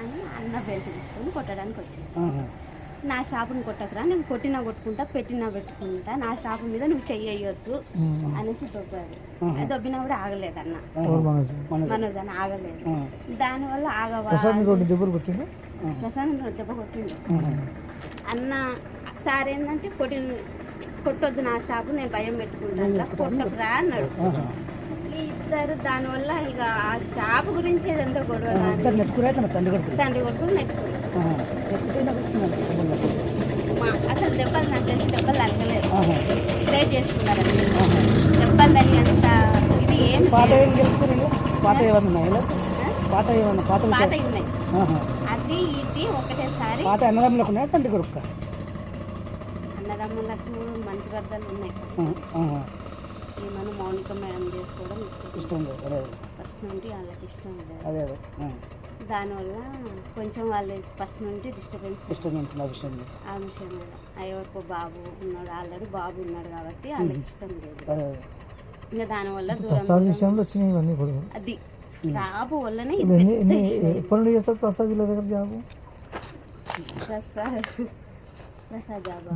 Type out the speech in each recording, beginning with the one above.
అని అన్న బెల్ట్ తీసుకొని కొట్టడానికి వచ్చింది. నా షాపుని కొట్టకురా నేను కొట్టినా కొట్టుకుంటా పెట్టినా పెట్టుకుంటా నా షాపు మీద నువ్వు చెయ్యొద్దు అనేసి దొబ్బాడు. అది దొబ్బినా కూడా ఆగలేదు అన్న. మనోజ్? అని ఆగలేదు. దానివల్ల ఆగవా రెండు దెబ్బలు కొట్టిండు? ప్రశాంత్ దెబ్బ కొట్టిండు. అన్న సార్ ఏంటంటే కొట్టి కొట్టొద్దు నా షాపు నేను భయం పెట్టుకుంటా కొట్టకురా అన్నాడు. ఇద్దరు దానివల్ల ఇక ఆ షాపు గురించి ఏదంతా గొడవ నెట్టుకురా తండ్రి కొడుకు. తండ్రి. మా అసలు దెబ్బలు నాకు తెలిసి దెబ్బలు తగ్గలేదు. ప్రే చేసుకున్నారు. దెబ్బలు తగినంత ఇది ఏం పాత ఏం గెలుచుకుని పాత ఏమన్నా? పాత ఏమన్నా పాత పాత? ఉన్నాయి. అది ఇది ఒకటేసారి పాత అన్నదమ్ములకు ఉన్నాయా? తండ్రి కొడుకు అన్నదమ్ములకు మంచి వద్దలు ఉన్నాయి. చేసుకోవడం ఇష్టం లేదు ఫస్ట్ నుండి వాళ్ళకి ఇష్టం లేదు. అదే అదే. ఆ. దానివల్ల కొంచెం వాళ్ళు ఫస్ట్ నుండి డిస్టర్బెన్స్ డిస్టర్బెన్స్. ఆ విషయం మీద ఎవరికో బాబు ఉన్నాడు ఆల్రెడీ బాబు ఉన్నాడు కాబట్టి వాళ్ళకి ఇష్టం లేదు. ఇంకా దానివల్ల ప్రసాద్ దూరం విషయంలో వచ్చినాయి ఇవన్నీ కూడా. అది. షాపు వల్లనే. ఎప్పటి నుండి చేస్తారు ప్రసాద్ వీళ్ళ దగ్గర జాబు? ప్రసాద్. ప్రసాద్ జాబా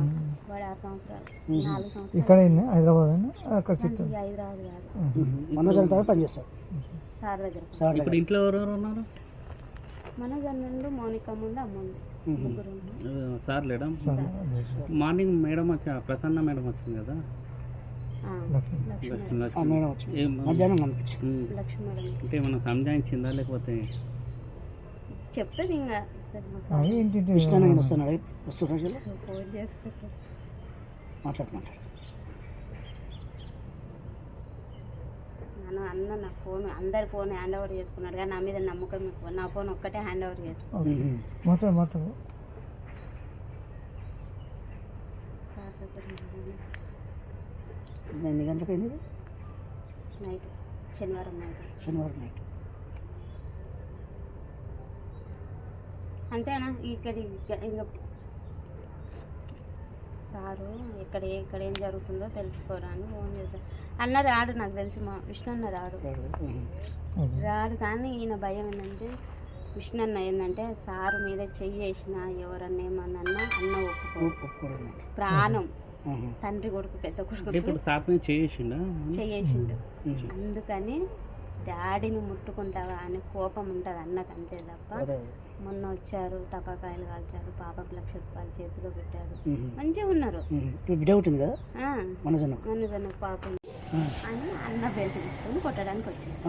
వాడు ఆరు సంవత్సరాలు. నాలుగు సంవత్సరాలు. ఇక్కడ అయింది హైదరాబాద్ అక్కడ చిత్తూరు. హైదరాబాద్ కాదు. మనోజ్ అంతా పనిచేస్తారు సార్ దగ్గర. సార్ ఇప్పుడు ఇంట్లో ఎవరెవరు ఉన్నారు? మనోజ్ అన్నుండు మౌనిక ముందు అమ్ముంది ముగ్గురు ఉన్నారు. ఆ, సార్ లేడా? మార్నింగ్ మేడం వచ్చా ప్రసన్న మేడం వచ్చింది కదా? ఆ, లక్ష్మి. లక్ష్మి లక్ష్మి. ఆ లక్ష్మి మేడం వచ్చి ఏం? మధ్యాహ్నం కనిపించింది. ఉమ్. లక్ష్మి మేడం. అంటే ఏమన్నా సంజాయించిందా లేకపోతే? చెప్తుంది ఇంకా ఏంటి కృష్ణ నేను వస్తున్నాడు వస్తున్నాడు మాట్లాడు మాట్లాడు. అన్న నా ఫోన్ అందరి ఫోన్ హ్యాండ్ ఓవర్ చేసుకున్నాడు కానీ నా మీద నమ్మకం ఎక్కువ. నా ఫోన్ ఒక్కటే హ్యాండ్ ఓవర్ చేసుకున్నాడు. మాట్లాడు ఎన్ని గంటలకు అయింది? నైట్ శనివారం నైట్. శనివారం నైట్. అంతేనా? ఇక్కడ ఇంకా సారు ఎక్కడ ఎక్కడ ఏం జరుగుతుందో తెలుసుకోరాని ఫోన్ చేద్దాం అన్న రాడు నాకు తెలిసి మా విష్ణు అన్న రాడు. రాడు కానీ ఈయన భయం ఏంటంటే విష్ణు అన్న ఏంటంటే సారు మీద చెయ్యి వేసిన ఎవరన్నా ఏమన్నా అన్న ఒప్పుకో. ప్రాణం. తండ్రి కొడుకు పెద్ద కొడుకు చేసిండా చెయ్యేసిండు. అందుకని డాడీని ముట్టుకుంటావా అనే కోపం ఉంటుంది అన్నకు అంతే తప్ప. మొన్న వచ్చారు టపాకాయలు కాల్చారు పాపకు లక్ష రూపాయలు చేతిలో పెట్టారు. మంచిగా ఉన్నారు. బిడ్డ ఉంటుంది కదా? పాపం. అని అన్న బెల్ట్ తీసుకొని కొట్టడానికి వచ్చింది.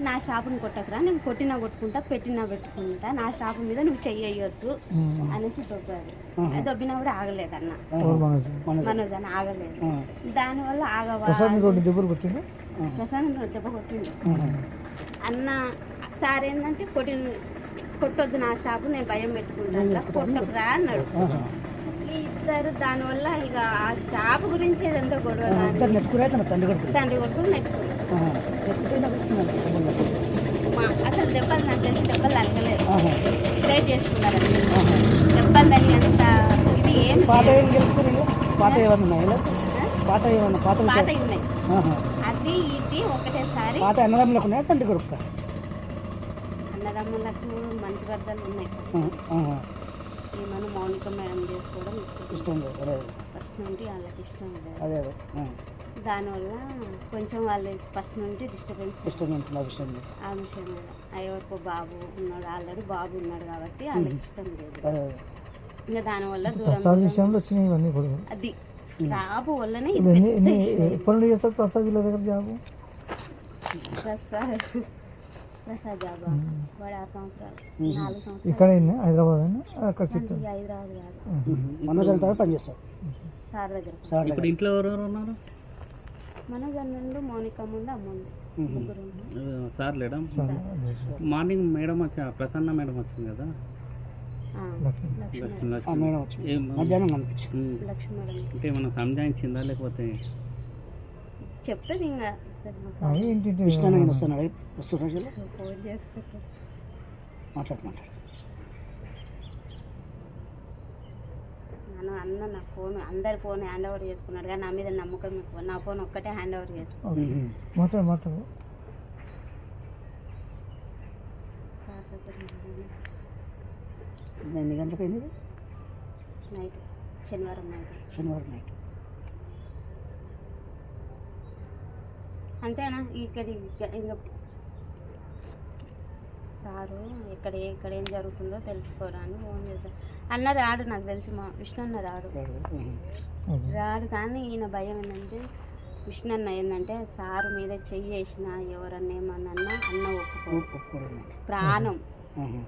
నా షాపుని కొట్టకురా నేను కొట్టినా కొట్టుకుంటా పెట్టినా పెట్టుకుంటా నా షాపు మీద నువ్వు చెయ్యొద్దు అనేసి దొబ్బాడు. అది దొబ్బినా కూడా ఆగలేదు అన్న. మనోజ్ అని ఆగలేదు. దానివల్ల ఆగవా ప్రసాద్ ప్రశాంత్ దెబ్బ కొట్టిండు. అన్న సార్ ఏంటంటే కొట్టి కొట్టొద్దు నా షాపు నేను భయం పెట్టుకుంటా కొట్టకురా అన్నాడు. ఇద్దరు దానివల్ల ఇక ఆ షాపు గురించి ఏదంతా గొడవ తండ్రి కొడుకు తండ్రి కొడుకులు నెట్టుకున్నారు అసలు దెబ్బలు నాకు తెలిసి దెబ్బలు తగ్గలేదు. ప్రే చేసుకున్నారు. దెబ్బలు తగినంత ఇది ఏం పాత పాత ఏమన్నా? పాత ఏమన్నా పాత పాత? ఉన్నాయి. అది ఇది ఒకటేసారి. పాత అన్నదమ్ములకు ఉన్నాయా? తండ్రి కొడుకు అన్నదమ్ములకు మంచి వద్దలు ఉన్నాయి. ఆహా. ఏమన్నా మౌనిక మేడం చేసుకోవడం ఇష్టం. ఫస్ట్ నుండి వాళ్ళకి ఇష్టం లేదు. అదే. దానివల్ల కొంచెం వాళ్ళు ఫస్ట్ నుండి డిస్టర్బెన్స్. డిస్టర్బెన్స్ విషయం. ఆ విషయం ఆ ఎవరికో బాబు ఉన్నాడు ఆల్రెడీ బాబు ఉన్నాడు కాబట్టి వాళ్ళకి ఇష్టం లేదు. ఇంకా దానివల్ల విషయంలో వచ్చినాయి ఇవన్నీ అది షాపు వల్లనే ఎన్ని నుండి చేస్తారు ప్రసాద్ వీళ్ళ దగ్గర జాబు? ప్రసాద్. ప్రసాద్ జాబా? వాడు ఆరు సంవత్సరాలు. నాలుగు సంవత్సరాలు. ఇక్కడ అయింది హైదరాబాద్ అని అక్కడ చిత్తూరు? హైదరాబాద్ కాదు. మనోజ్ అంతా పనిచేస్తారు సార్ దగ్గర. సార్ ఇప్పుడు. ఇంట్లో ఎవరెవరు ఉన్నారు? మనోజ్ అన్నుండు మౌనిక ముందు అమ్ముంది సార్ లేడా? సార్ మార్నింగ్ మేడం వచ్చా ప్రసన్న మేడం వచ్చింది కదా? మధ్యాహ్నం కనిపించింది. ఏమన్నా సంజాయించిందా లేకపోతే? చెప్తుంది ఇంకా సరే మా సార్. అవి ఏంటి కృష్ణ నేను వస్తున్నాడు వస్తున్నాడు మాట్లాడు మాట్లాడు నన్ను అన్న నా ఫోన్ అందరి ఫోన్ హ్యాండ్ ఓవర్ చేసుకున్నాడు కానీ నా మీద నమ్మకం ఎక్కువ. నా ఫోన్ ఒక్కటే హ్యాండ్ ఓవర్ చేసుకున్నాడు ఉహు. మాట్లాడు మాట్లాడు. ఎన్ని గంటలకు అయింది? నైట్ శనివారం నైట్ శనివారం నైట్ అంతేనా? ఇక్కడ ఇక- ఇంకా సారు ఇక్కడ ఇక్కడ ఏం జరుగుతుందో తెలుసుకోరా అని ఫోన్ చేద్దాం అన్న రాడు నాకు తెలిసి మా విష్ణు అన్న రాడు. రాడు? కానీ ఈయన భయం ఏంటంటే విష్ణు అన్న ఏంటంటే సారు మీద చెయ్యి వేసిన ఎవరన్నా ఏమన్నా అన్న ఒప్పుకో ప్రాణం.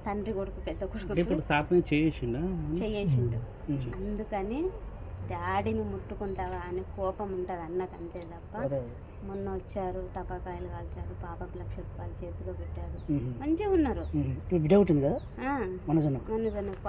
తండ్రి కొడుకు పెద్ద కొడుకు మీద చేసిండా. అందుకని డాడీని ముట్టుకుంటావా అని కోపం ఉంటుంది అన్నకు అంతే తప్ప మొన్న వచ్చారు టపాకాయలు కాల్చారు పాపకు లక్ష రూపాయలు చేతిలో పెట్టాడు. ఉహు. మంచిగా ఉన్నారు. ఉహు. ఇప్పుడు బిడ్డ పుట్టింది కదా? ఆ, మనోజన్నకు మనోజ్ అన్న పాప